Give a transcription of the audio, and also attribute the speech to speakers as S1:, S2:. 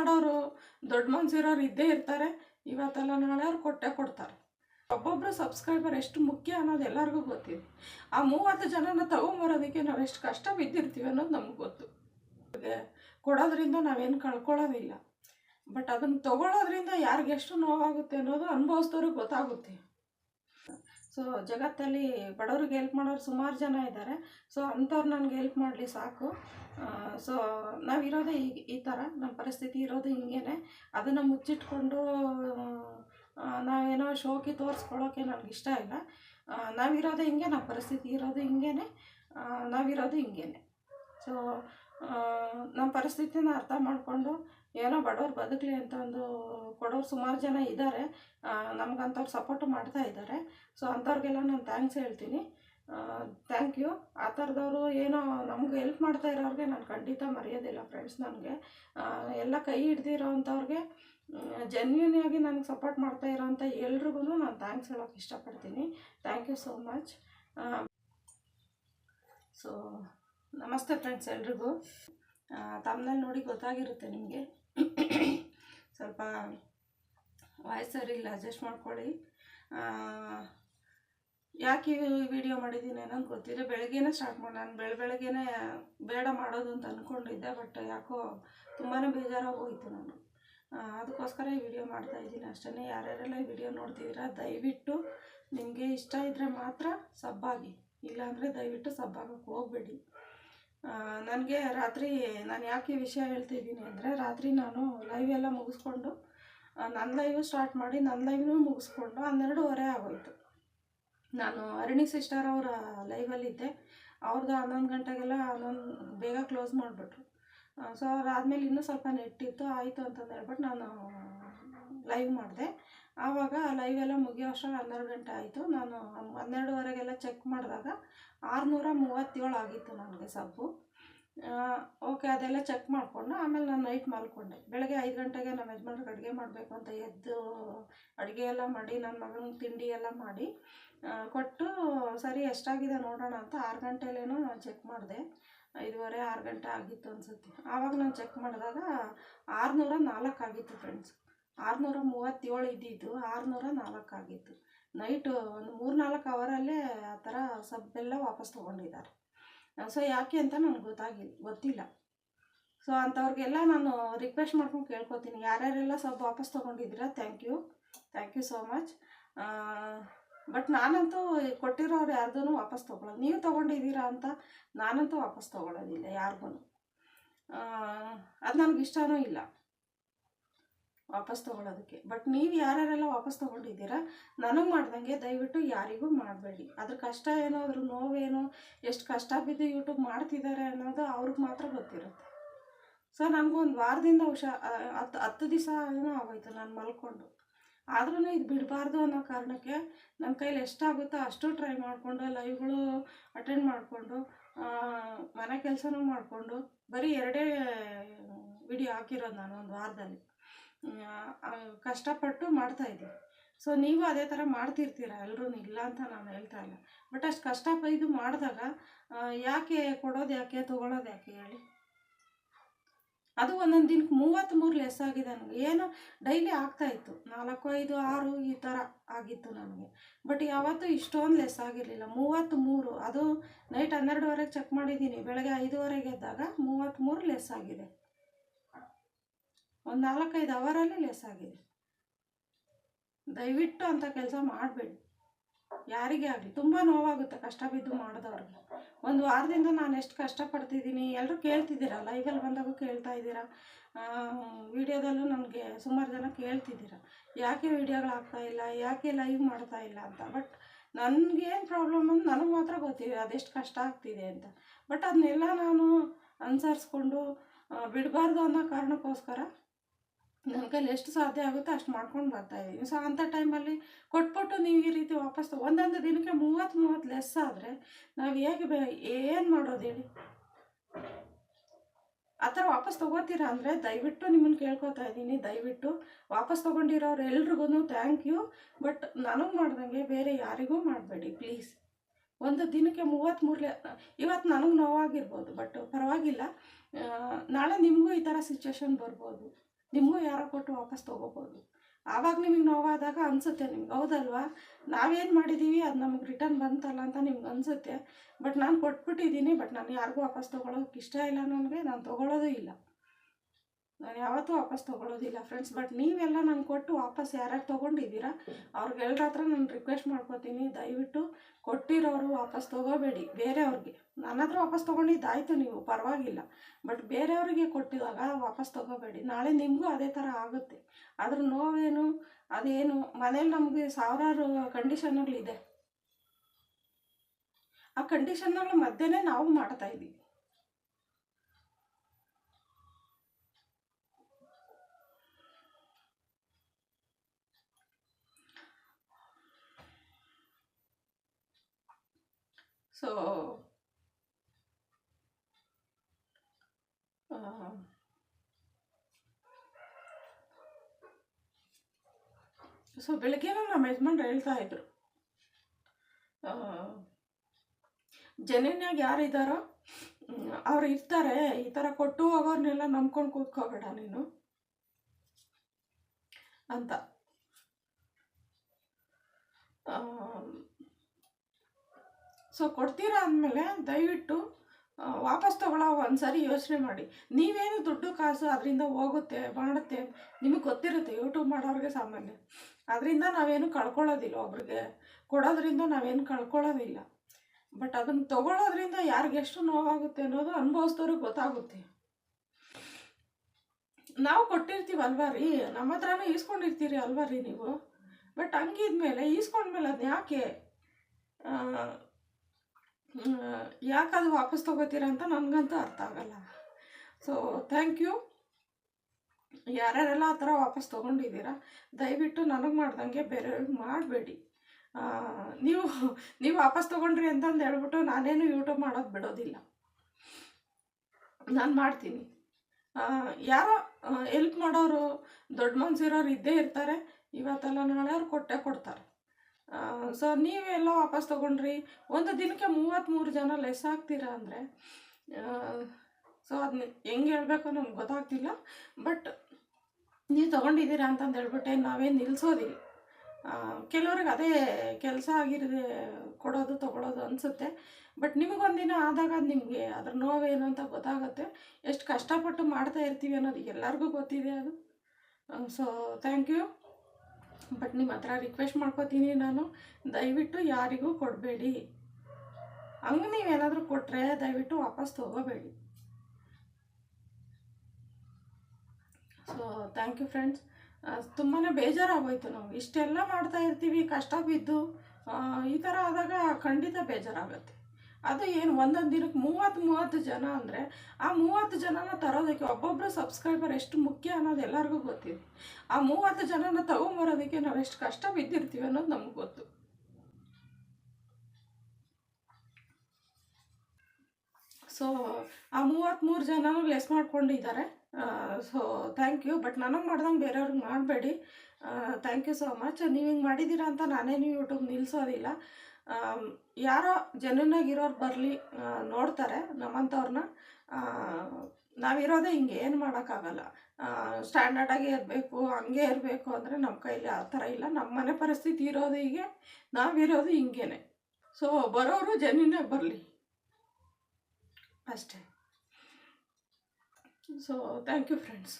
S1: ಮಾಡೋರು ದೊಡ್ಡ ಮನ್ಸಿರೋರು ಇದ್ದೇ ಇರ್ತಾರೆ. ಇವತ್ತೆಲ್ಲ ನಾಳೆ ಅವ್ರು ಕೊಟ್ಟೆ ಕೊಡ್ತಾರೆ. ಒಬ್ಬೊಬ್ಬರು ಸಬ್ಸ್ಕ್ರೈಬರ್ ಎಷ್ಟು ಮುಖ್ಯ ಅನ್ನೋದು ಎಲ್ಲರಿಗೂ ಗೊತ್ತಿದೆ. ಆ ಮೂವತ್ತು ಜನನ ತಗೊಂಬರೋದಕ್ಕೆ ನಾವು ಎಷ್ಟು ಕಷ್ಟ ಬಿದ್ದಿರ್ತೀವಿ ಅನ್ನೋದು ನಮ್ಗೆ ಗೊತ್ತು. ಕೊಡೋದ್ರಿಂದ ನಾವೇನು ಕಳ್ಕೊಳ್ಳೋದಿಲ್ಲ. ಬಟ್ ಅದನ್ನು ತಗೊಳ್ಳೋದ್ರಿಂದ ಯಾರಿಗೆಷ್ಟು ನೋವಾಗುತ್ತೆ ಅನ್ನೋದು ಅನುಭವಿಸ್ದವ್ರಿಗೆ ಗೊತ್ತಾಗುತ್ತೆ. ಸೊ ಜಗತ್ತಲ್ಲಿ ಬಡವ್ರಿಗೆ ಹೆಲ್ಪ್ ಮಾಡೋರು ಸುಮಾರು ಜನ ಇದ್ದಾರೆ ಸೊ ಅಂಥವ್ರು ನನಗೆ ಹೆಲ್ಪ್ ಮಾಡಲಿ ಸಾಕು. ಸೊ ನಾವಿರೋದೇ ಈಗ ಈ ಥರ ನಮ್ಮ ಪರಿಸ್ಥಿತಿ ಇರೋದು ಹಿಂಗೇನೆ. ಅದನ್ನು ಮುಚ್ಚಿಟ್ಕೊಂಡು ನಾವೇನೋ ಶೋಕಿ ತೋರಿಸ್ಕೊಳ್ಳೋಕೆ ನನಗೆ ಇಷ್ಟ ಇಲ್ಲ. ನಾವಿರೋದು ಹಿಂಗೆ ನಮ್ಮ ಪರಿಸ್ಥಿತಿ ಇರೋದು ಹಿಂಗೇನೆ. ಆ, ನಾವಿರೋದು ಹಿಂಗೇನೆ. ಸೊ ನಮ್ಮ ಪರಿಸ್ಥಿತಿನ ಅರ್ಥ ಮಾಡಿಕೊಂಡು ಏನೋ ಬಡವ್ರು ಬದುಕಲಿ ಅಂತ ಒಂದು ಕೊಡೋರು ಸುಮಾರು ಜನ ಇದ್ದಾರೆ ನಮ್ಗಂಥವ್ರು ಸಪೋರ್ಟ್ ಮಾಡ್ತಾ ಇದ್ದಾರೆ ಸೊ ಅಂಥವ್ರಿಗೆಲ್ಲ ನಾನು ಥ್ಯಾಂಕ್ಸ್ ಹೇಳ್ತೀನಿ. ಥ್ಯಾಂಕ್ ಯು ಆ ಥರದವರು ಏನೋ ನಮ್ಗೆ ಹೆಲ್ಪ್ ಮಾಡ್ತಾ ಇರೋರಿಗೆ ನಾನು ಖಂಡಿತ ಮರೆಯೋದಿಲ್ಲ ಫ್ರೆಂಡ್ಸ್ ನನಗೆ. ಎಲ್ಲ ಕೈ ಹಿಡ್ದಿರೋ ಅಂಥವ್ರಿಗೆ ಜೆನ್ಯೂನ್ ಆಗಿ ನನಗೆ ಸಪೋರ್ಟ್ ಮಾಡ್ತಾ ಇರೋಂಥ ಎಲ್ರಿಗೂ ನಾನು ಥ್ಯಾಂಕ್ಸ್ ಹೇಳೋಕೆ ಇಷ್ಟಪಡ್ತೀನಿ. Thank you so much so ನಮಸ್ತೆ ಫ್ರೆಂಡ್ಸ್ ಎಲ್ರಿಗೂ. ತಮ್ಮನಲ್ಲಿ ನೋಡಿ ಗೊತ್ತಾಗಿರುತ್ತೆ ನಿಮಗೆ. ಸ್ವಲ್ಪ ವಾಯ್ಸ್ ಸರಿ ಇಲ್ಲ ಅಡ್ಜಸ್ಟ್ ಮಾಡ್ಕೊಳ್ಳಿ. ಯಾಕೆ ವಿಡಿಯೋ ಮಾಡಿದ್ದೀನಿ ಅನ್ನೋದು ಗೊತ್ತಿದೆ ಬೆಳಗ್ಗೆನೇ ಸ್ಟಾರ್ಟ್ ಮಾಡಿ, ನಾನು ಬೆಳ, ಬೆಳಗ್ಗೆನೇ ಬೇಡ ಮಾಡೋದು ಅಂತ ಅಂದ್ಕೊಂಡಿದ್ದೆ ಬಟ್ ಯಾಕೋ ತುಂಬಾ ಬೇಜಾರಾಗೋಯ್ತು ನಾನು. ಅದಕ್ಕೋಸ್ಕರ ಈ ವಿಡಿಯೋ ಮಾಡ್ತಾ ಇದ್ದೀನಿ. ಅಷ್ಟೇ ಯಾರ್ಯಾರೆಲ್ಲ ಈ ವಿಡಿಯೋ ನೋಡ್ತಿದ್ದೀರಾ, ದಯವಿಟ್ಟು ನಿಮಗೆ ಇಷ್ಟ ಇದ್ದರೆ ಮಾತ್ರ ಸಬ್ಬಾಗಿ. ಇಲ್ಲಾಂದರೆ ದಯವಿಟ್ಟು ಸಬ್ಬಾಗಕ್ಕೆ ಹೋಗಬೇಡಿ. ನನಗೆ ರಾತ್ರಿ ನಾನು ಯಾಕೆ ವಿಷಯ ಹೇಳ್ತಿದ್ದೀನಿ ಅಂದರೆ ರಾತ್ರಿ ನಾನು ಲೈವ್ ಎಲ್ಲ ಮುಗಿಸ್ಕೊಂಡು ನನ್ನ ಲೈವ್ ಸ್ಟಾರ್ಟ್ ಮಾಡಿ ನನ್ನ ಲೈವ್ನು ಮುಗಿಸ್ಕೊಂಡು ಹನ್ನೆರಡೂವರೆ ಆಗೋಯಿತು. ನಾನು ಅರಣಿ ಸಿಸ್ಟರ್ ಅವರ ಲೈವಲ್ಲಿದ್ದೆ ಅವ್ರದ್ದು ಹನ್ನೊಂದು ಗಂಟೆಗೆಲ್ಲ ಹನ್ನೊಂದು ಬೇಗ ಕ್ಲೋಸ್ ಮಾಡಿಬಿಟ್ರು. ಸೊ ಅದಾದಮೇಲೆ ಇನ್ನೂ ಸ್ವಲ್ಪ ನೆಟ್ಟಿತ್ತು ಆಯಿತು ಅಂತಂದು ಹೇಳ್ಬಿಟ್ಟು ನಾನು ಲೈವ್ ಮಾಡಿದೆ. ಆವಾಗ ಲೈವ್ ಎಲ್ಲ ಮುಗಿಯೋ ಅಷ್ಟು ಹನ್ನೆರಡು ಗಂಟೆ ಆಯಿತು. ನಾನು ಹನ್ನೆರಡುವರೆಗೆಲ್ಲ ಚೆಕ್ ಮಾಡಿದಾಗ ಆರುನೂರ ಮೂವತ್ತೇಳು ಆಗಿತ್ತು ನನಗೆ ಸಬ್ಬು ಓಕೆ ಅದೆಲ್ಲ ಚೆಕ್ ಮಾಡಿಕೊಂಡು ಆಮೇಲೆ ನಾನು ನೈಟ್ ಮಲ್ಕೊಂಡೆ. ಬೆಳಗ್ಗೆ ಐದು ಗಂಟೆಗೆ ನಮ್ಮ ಯಜಮಾನ್ರಿಗೆ ಅಡುಗೆ ಮಾಡಬೇಕು ಅಂತ ಎದ್ದು ಅಡುಗೆ ಎಲ್ಲ ಮಾಡಿ ನನ್ನ ಮಗನಿಗೆ ತಿಂಡಿ ಎಲ್ಲ ಮಾಡಿ ಕೊಟ್ಟು ಸರಿ ಎಷ್ಟಾಗಿದೆ ನೋಡೋಣ ಅಂತ ಆರು ಗಂಟೆಲೇನೋ ನಾನು ಚೆಕ್ ಮಾಡಿದೆ. ಐದುವರೆ, ಆರು ಗಂಟೆ ಆಗಿತ್ತು ಅನಿಸುತ್ತೆ. ಆವಾಗ ನಾನು ಚೆಕ್ ಮಾಡಿದಾಗ ಆರುನೂರ ನಾಲ್ಕು ಆಗಿತ್ತು ಫ್ರೆಂಡ್ಸ್ ಆರುನೂರ ಮೂವತ್ತೇಳು ಇದ್ದಿದ್ದು, ಆರುನೂರ ನಾಲ್ಕು ಆಗಿತ್ತು ನೈಟು ಒಂದು ಮೂರು ನಾಲ್ಕು ಅವರಲ್ಲೇ ಆ ಥರ ಸಬ್ಬೆಲ್ಲ ವಾಪಸ್ ತೊಗೊಂಡಿದ್ದಾರೆ. ಸೊ ಯಾಕೆ ಅಂತ ನನಗೆ ಗೊತ್ತಾಗಿಲ್ಲ ಗೊತ್ತಿಲ್ಲ. ಸೊ ಅಂಥವ್ರಿಗೆಲ್ಲ ನಾನು ರಿಕ್ವೆಸ್ಟ್ ಮಾಡ್ಕೊಂಡು ಕೇಳ್ಕೊತೀನಿ. ಯಾರ್ಯಾರೆಲ್ಲ ಸಬ್ ವಾಪಸ್ ತೊಗೊಂಡಿದ್ದೀರಾ thank you thank you so much but ನಾನಂತೂ ಕೊಟ್ಟಿರೋರು ಯಾರ್ದೂ ವಾಪಸ್ ತೊಗೊಳ್ಳೋದು ನೀವು ತೊಗೊಂಡಿದ್ದೀರಾ ಅಂತ ನಾನಂತೂ ವಾಪಸ್ ತೊಗೊಳೋದಿಲ್ಲ ಯಾರಿಗೂ ಅದು ನನಗೆ ಇಷ್ಟನೂ ಇಲ್ಲ. ವಾಪಸ್ ತೊಗೊಳೋದಕ್ಕೆ. ಬಟ್ ನೀವು ಯಾರ್ಯಾರೆಲ್ಲ ವಾಪಸ್ ತೊಗೊಂಡಿದ್ದೀರಾ, ನನಗೆ ಮಾಡ್ದಂಗೆ ದಯವಿಟ್ಟು ಯಾರಿಗೂ ಮಾಡಬೇಡಿ. ಅದ್ರ ಕಷ್ಟ ಏನೋ, ಅದ್ರ ನೋವೇನೋ, ಎಷ್ಟು ಕಷ್ಟ ಬಿದ್ದು ಯೂಟ್ಯೂಬ್ ಮಾಡ್ತಿದ್ದಾರೆ ಅನ್ನೋದು ಅವ್ರಿಗೆ ಮಾತ್ರ ಗೊತ್ತಿರುತ್ತೆ. ಸೊ ನನಗೊಂದು ವಾರದಿಂದ ಹುಷಾ ಹತ್ತು ಹತ್ತು ದಿವಸ ಏನೋ ಆಗೋಯ್ತು ನಾನು ಮಲ್ಕೊಂಡು. ಆದ್ರೂ ಇದು ಬಿಡಬಾರ್ದು ಅನ್ನೋ ಕಾರಣಕ್ಕೆ ನನ್ನ ಕೈಲಿ ಎಷ್ಟಾಗುತ್ತೋ ಅಷ್ಟು ಟ್ರೈ ಮಾಡಿಕೊಂಡು ಲೈವ್ಗಳು ಅಟೆಂಡ್ ಮಾಡಿಕೊಂಡು ಮನೆ ಕೆಲಸನೂ ಮಾಡಿಕೊಂಡು, ಬರೀ ಎರಡೇ ವಿಡಿಯೋ ಹಾಕಿರೋದು ನಾನು ಒಂದು ವಾರದಲ್ಲಿ. ಕಷ್ಟಪಟ್ಟು ಮಾಡ್ತಾಯಿದ್ದೀನಿ ಸೊ ನೀವು ಅದೇ ಥರ ಮಾಡ್ತಿರ್ತೀರ? ಎಲ್ಲರೂ ಇಲ್ಲ ಅಂತ ನಾನು ಹೇಳ್ತಾ ಇಲ್ಲ. ಬಟ್ ಅಷ್ಟು ಕಷ್ಟ ಇದು ಮಾಡಿದಾಗ ಯಾಕೆ ಕೊಡೋದು ಯಾಕೆ ತೊಗೊಳೋದು ಯಾಕೆ ಹೇಳಿ? ಅದು ಒಂದೊಂದು ದಿನಕ್ಕೆ ಮೂವತ್ತ್ಮೂರು ಲೆಸ್ ಆಗಿದೆ ನನಗೆ. ಏನೋ ಡೈಲಿ ಆಗ್ತಾಯಿತ್ತು ನಾಲ್ಕು, ಐದು, ಆರು ಈ ಥರ ಆಗಿತ್ತು ನನಗೆ. ಬಟ್ ಯಾವತ್ತೂ ಇಷ್ಟೊಂದು ಲೆಸ್ ಆಗಿರಲಿಲ್ಲ. ಮೂವತ್ತ್ಮೂರು ಅದು ನೈಟ್ ಹನ್ನೆರಡುವರೆಗೆ ಚೆಕ್ ಮಾಡಿದ್ದೀನಿ. ಬೆಳಗ್ಗೆ ಐದುವರೆಗೆ ಎದ್ದಾಗ ಮೂವತ್ತ್ಮೂರು ಲೆಸ್ ಆಗಿದೆ. ಒಂದು ನಾಲ್ಕೈದು ಅವರಲ್ಲಿ ಲೆಸ್ ಆಗಿದೆ. ದಯವಿಟ್ಟು ಅಂಥ ಕೆಲಸ ಮಾಡಬೇಡಿ. ಯಾರಿಗೇ ಆಗಲಿ, ತುಂಬ ನೋವಾಗುತ್ತೆ ಕಷ್ಟ ಬಿದ್ದು ಮಾಡಿದವ್ರಿಗೆ. ಒಂದು ವಾರದಿಂದ ನಾನು ಎಷ್ಟು ಕಷ್ಟಪಡ್ತಿದ್ದೀನಿ ಎಲ್ಲರೂ ಕೇಳ್ತಿದ್ದೀರ? ಲೈವಲ್ಲಿ ಬಂದಾಗೂ ಕೇಳ್ತಾ ಇದ್ದೀರಾ? ವಿಡಿಯೋದಲ್ಲೂ ನನಗೆ ಸುಮಾರು ಜನ ಕೇಳ್ತಿದ್ದೀರ? ಯಾಕೆ ವಿಡಿಯೋಗಳು ಆಗ್ತಾ ಇಲ್ಲ, ಯಾಕೆ ಲೈವ್ ಮಾಡ್ತಾ ಇಲ್ಲ ಅಂತ? ಬಟ್ ನನಗೇನು ಪ್ರಾಬ್ಲಮ್ ಅಂತ ನನಗೆ ಮಾತ್ರ ಗೊತ್ತಿದೆ ಅದೆಷ್ಟು ಕಷ್ಟ ಆಗ್ತಿದೆ ಅಂತ. ಬಟ್ ಅದನ್ನೆಲ್ಲ ನಾನು ಅನುಸರಿಸ್ಕೊಂಡು ಬಿಡಬಾರ್ದು ಅನ್ನೋ ಕಾರಣಕ್ಕೋಸ್ಕರ ನನ್ನ ಕೈಲಿ ಎಷ್ಟು ಸಾಧ್ಯ ಆಗುತ್ತೋ ಅಷ್ಟು ಮಾಡ್ಕೊಂಡು ಬರ್ತಾ ಇದ್ದೀನಿ ಸೊ ಅಂಥ ಟೈಮಲ್ಲಿ ಕೊಟ್ಬಿಟ್ಟು ನೀವು ಈ ರೀತಿ ವಾಪಸ್ ಒಂದೊಂದು ದಿನಕ್ಕೆ ಮೂವತ್ತು ಮೂವತ್ತು ಲೆಸ್ ಆದರೆ ನಾವು ಹೇಗೆ ಬೇ, ಏನು ಮಾಡೋದು ಹೇಳಿ? ಆ ಥರ ವಾಪಸ್ ತೊಗೋತೀರಾ ಅಂದರೆ ದಯವಿಟ್ಟು ನಿಮ್ಮನ್ನು ಕೇಳ್ಕೊತಾ ಇದ್ದೀನಿ, ದಯವಿಟ್ಟು ವಾಪಸ್ ತೊಗೊಂಡಿರೋರು ಎಲ್ರಿಗೂ ಥ್ಯಾಂಕ್ ಯು ಬಟ್ ನನಗೆ ಮಾಡ್ದಂಗೆ ಬೇರೆ ಯಾರಿಗೂ ಮಾಡಬೇಡಿ ಪ್ಲೀಸ್ ಒಂದು ದಿನಕ್ಕೆ ಮೂವತ್ತ್ಮೂರು ಲೆ ಇವತ್ತು ನನಗೆ ನೋವಾಗಿರ್ಬೋದು ಬಟ್ ಪರವಾಗಿಲ್ಲ. ನಾಳೆ ನಿಮಗೂ ಈ ಥರ ಸಿಚುವೇಶನ್ ಬರ್ಬೋದು. ನಿಮಗೂ ಯಾರೋ ಕೊಟ್ಟು ವಾಪಸ್ ತೊಗೋಬೋದು. ಆವಾಗ ನಿಮಗೆ ನೋವಾದಾಗ ಅನಿಸುತ್ತೆ ನಿಮ್ಗೆ, ಹೌದಲ್ವಾ? ನಾವೇನು ಮಾಡಿದ್ದೀವಿ ಅದು ನಮಗೆ ರಿಟರ್ನ್ ಬಂತಲ್ಲ ಅಂತ ನಿಮ್ಗೆ ಅನಿಸುತ್ತೆ. ಬಟ್ ನಾನು ಕೊಟ್ಬಿಟ್ಟಿದ್ದೀನಿ ಬಟ್ ನಾನು ಯಾರಿಗೂ ವಾಪಸ್ ತೊಗೊಳೋಕೆ ಇಷ್ಟ ಇಲ್ಲ ನನಗೆ, ನಾನು ತೊಗೊಳೋದು ಇಲ್ಲ. ನಾನು ಯಾವತ್ತೂ ವಾಪಸ್ ತೊಗೊಳೋದಿಲ್ಲ ಫ್ರೆಂಡ್ಸ್ ಬಟ್ ನೀವೆಲ್ಲ ನಾನು ಕೊಟ್ಟು ವಾಪಸ್ ಯಾರ್ಯಾರು ತೊಗೊಂಡಿದ್ದೀರಾ, ಅವ್ರಿಗೆ ಎಲ್ಲರ ಹತ್ರ ನಾನು ರಿಕ್ವೆಸ್ಟ್ ಮಾಡ್ಕೋತೀನಿ. ದಯವಿಟ್ಟು ಕೊಟ್ಟಿರೋರು ವಾಪಸ್ ತೊಗೋಬೇಡಿ. ಬೇರೆಯವ್ರಿಗೆ. ನನ್ನ ಹತ್ರ ವಾಪಸ್ ತೊಗೊಂಡಿದ್ದಾಯ್ತು ನೀವು, ಪರವಾಗಿಲ್ಲ. ಬಟ್ ಬೇರೆಯವ್ರಿಗೆ ಕೊಟ್ಟಿದಾಗ ವಾಪಸ್ ತೊಗೋಬೇಡಿ. ನಾಳೆ ನಿಮಗೂ ಅದೇ ಥರ ಆಗುತ್ತೆ. ಅದ್ರ ನೋವೇನು, ಅದೇನು, ಮನೇಲಿ ನಮಗೆ ಸಾವಿರಾರು ಕಂಡೀಷನ್ಗಳಿದೆ ಆ ಕಂಡೀಷನ್ಗಳ ಮಧ್ಯೆನೇ ನಾವು ಮಾಡ್ತಾ ಇದ್ದೀವಿ ಸೊ ಸೊ ಬೆಳಗ್ಗೆನೂ ನಮ್ಮ ಯಜಮಾನ್ರು ಹೇಳ್ತಾ ಇದ್ರು. ಜನಿನ್ಯಾಗ ಯಾರಿದ್ದಾರೋ ಅವ್ರು ಇರ್ತಾರೆ, ಈ ಥರ ಕೊಟ್ಟು ಹೋಗೋರ್ನೆಲ್ಲ ನಂಬ್ಕೊಂಡು ಕೂತ್ಕೋಬೇಡ ನೀನು ಅಂತ. ಸೊ ಕೊಡ್ತೀರಾ ಅಂದಮೇಲೆ ದಯವಿಟ್ಟು ವಾಪಸ್ ತಗೊಳ್ಳೋ ಒಂದ್ಸರಿ ಯೋಚನೆ ಮಾಡಿ. ನೀವೇನು ದುಡ್ಡು ಕಾಸು ಅದರಿಂದ ಹೋಗುತ್ತೆ, ಮಾಡುತ್ತೆ ನಿಮಗೆ ಗೊತ್ತಿರುತ್ತೆ ಯೂಟ್ಯೂಬ್ ಮಾಡೋರಿಗೆ ಸಾಮಾನ್ಯ. ಅದರಿಂದ ನಾವೇನು ಕಳ್ಕೊಳ್ಳೋದಿಲ್ಲ ಒಬ್ರಿಗೆ. ಕೊಡೋದ್ರಿಂದ ನಾವೇನು ಕಳ್ಕೊಳ್ಳೋದಿಲ್ಲ. ಬಟ್ ಅದನ್ನು ತಗೊಳ್ಳೋದ್ರಿಂದ ಯಾರಿಗೆ ಎಷ್ಟು ನೋವಾಗುತ್ತೆ ಅನ್ನೋದು ಅನುಭವಿಸ್ದವ್ರಿಗೆ ಗೊತ್ತಾಗುತ್ತೆ. ನಾವು ಕೊಟ್ಟಿರ್ತೀವಿ ಅಲ್ವಾ ರೀ? ನಮ್ಮ ಹತ್ರನೂ ಈಸ್ಕೊಂಡಿರ್ತೀರಿ ಅಲ್ವಾ ರೀ ನೀವು? ಬಟ್ ಹಂಗಿದ್ಮೇಲೆ, ಈಸ್ಕೊಂಡ್ಮೇಲೆ ಅದನ್ನ ಯಾಕೆ? ಯಾಕೆ ಅದು ವಾಪಸ್ ತೊಗೋತೀರ ಅಂತ ನನಗಂತೂ ಅರ್ಥ ಆಗಲ್ಲ. ಸೊ ಥ್ಯಾಂಕ್ ಯು ಯಾರ್ಯಾರೆಲ್ಲ ಆ ಥರ ವಾಪಸ್ ತೊಗೊಂಡಿದ್ದೀರಾ, ದಯವಿಟ್ಟು ನನಗೆ ಮಾಡ್ದಂಗೆ ಬೇರೆಯವ್ರಿಗೆ ಮಾಡಬೇಡಿ. ನೀವು ನೀವು ವಾಪಸ್ ತೊಗೊಂಡ್ರಿ ಅಂತಂದು ಹೇಳ್ಬಿಟ್ಟು ನಾನೇನು ಯೂಟ್ಯೂಬ್ ಮಾಡೋದು ಬಿಡೋದಿಲ್ಲ. ನಾನು ಮಾಡ್ತೀನಿ. ಯಾರೋ ಎಲ್ಪ್ ಮಾಡೋರು, ದೊಡ್ಡ ಮನ್ಸಿರೋರು ಇದ್ದೇ ಇರ್ತಾರೆ. ಇವತ್ತೆಲ್ಲ ನಾಳೆ ಅವ್ರು ಕೊಟ್ಟೆ ಕೊಡ್ತಾರೆ. ಸೊ ನೀವೆಲ್ಲ ವಾಪಸ್ ತೊಗೊಂಡ್ರಿ. ಒಂದು ದಿನಕ್ಕೆ ಮೂವತ್ತ್ಮೂರು ಜನ ಲೆಸ್ ಆಗ್ತೀರಾ ಅಂದರೆ ಸೊ ಅದನ್ನ ಹೆಂಗೆ ಹೇಳಬೇಕು ನಮ್ಗೆ ಗೊತ್ತಾಗ್ತಿಲ್ಲ. ಬಟ್ ನೀವು ತೊಗೊಂಡಿದ್ದೀರಾ ಅಂತಂದು ಹೇಳ್ಬಿಟ್ಟೆ ನಾವೇನು ನಿಲ್ಲಿಸೋದಿಲ್ಲ ಕೆಲವ್ರಿಗೆ ಅದೇ ಕೆಲಸ ಆಗಿರದೆ ಕೊಡೋದು, ತೊಗೊಳೋದು ಅನಿಸುತ್ತೆ. ಬಟ್ ನಿಮಗೊಂದಿನ ಆದಾಗ ಅದು ನಿಮಗೆ ಅದ್ರ ನೋವೇನು ಅಂತ ಗೊತ್ತಾಗುತ್ತೆ. ಎಷ್ಟು ಕಷ್ಟಪಟ್ಟು ಮಾಡ್ತಾ ಇರ್ತೀವಿ ಅನ್ನೋದು ಎಲ್ಲರಿಗೂ ಗೊತ್ತಿದೆ ಅದು. ಸೊ ಥ್ಯಾಂಕ್ ಯು ಬಟ್ ನಿಮ್ಮ ಹತ್ರ ರಿಕ್ವೆಸ್ಟ್ ಮಾಡ್ಕೋತೀನಿ ನಾನು. ದಯವಿಟ್ಟು ಯಾರಿಗೂ ಕೊಡಬೇಡಿ. ಹಂಗೆ ನೀವೇನಾದರೂ ಕೊಟ್ಟರೆ ದಯವಿಟ್ಟು ವಾಪಸ್ ತೊಗೋಬೇಡಿ. ಸೊ ಥ್ಯಾಂಕ್ ಯು ಫ್ರೆಂಡ್ಸ್ ತುಂಬಾ ಬೇಜಾರಾಗೋಯ್ತು ನಾವು. ಇಷ್ಟೆಲ್ಲ ಮಾಡ್ತಾ ಇರ್ತೀವಿ, ಕಷ್ಟ ಬಿದ್ದು ಈ ಥರ ಆದಾಗ ಖಂಡಿತ ಬೇಜಾರಾಗುತ್ತೆ. ಅದು ಏನು ಒಂದೊಂದು ದಿನಕ್ಕೆ ಮೂವತ್ತು ಮೂವತ್ತು ಜನ ಅಂದರೆ ಆ ಮೂವತ್ತು ಜನನ ತರೋದಕ್ಕೆ ಒಬ್ಬೊಬ್ಬರು ಸಬ್ಸ್ಕ್ರೈಬರ್ ಎಷ್ಟು ಮುಖ್ಯ ಅನ್ನೋದು ಎಲ್ಲರಿಗೂ ಗೊತ್ತಿದೆ. ಆ ಮೂವತ್ತು ಜನನ ತಗೊಂಬರೋದಕ್ಕೆ ನಾವು ಎಷ್ಟು ಕಷ್ಟ ಬಿದ್ದಿರ್ತೀವಿ ಅನ್ನೋದು ನಮ್ಗೆ ಗೊತ್ತು. ಸೊ ಆ ಮೂವತ್ತ್ಮೂರು ಜನನೂ ಲೆಸ್ ಮಾಡ್ಕೊಂಡಿದ್ದಾರೆ. ಸೊ ಥ್ಯಾಂಕ್ ಯು ಬಟ್ ನನಗೆ ಮಾಡ್ದಂಗೆ ಬೇರೆಯವ್ರಿಗೆ ಮಾಡಬೇಡಿ. ಥ್ಯಾಂಕ್ ಯು ಸೊ ಮಚ್ ನೀವು ಹಿಂಗೆ ಮಾಡಿದ್ದೀರಾ ಅಂತ ನಾನೇನು ಯೂಟ್ಯೂಬ್ ನಿಲ್ಲಿಸೋದಿಲ್ಲ ಯಾರೋ ಜನನಾಗಿರೋರು ಬರಲಿ ನೋಡ್ತಾರೆ ನಮ್ಮಂಥವ್ರನ್ನ ನಾವಿರೋದೇ ಹಿಂಗೆ, ಏನು ಮಾಡೋಕ್ಕಾಗಲ್ಲ. ಸ್ಟ್ಯಾಂಡರ್ಡಾಗಿ ಇರಬೇಕು, ಹಂಗೆ ಇರಬೇಕು ಅಂದರೆ ನಮ್ಮ ಕೈಲಿ ಆ ಥರ ಇಲ್ಲ. ನಮ್ಮ ಮನೆ ಪರಿಸ್ಥಿತಿ ಇರೋದು ಹೀಗೆ, ನಾವಿರೋದು ಹಿಂಗೇನೆ. ಸೊ ಬರೋರು ಜನನೇ ಬರಲಿ. ಅಷ್ಟೇ. So thank you friends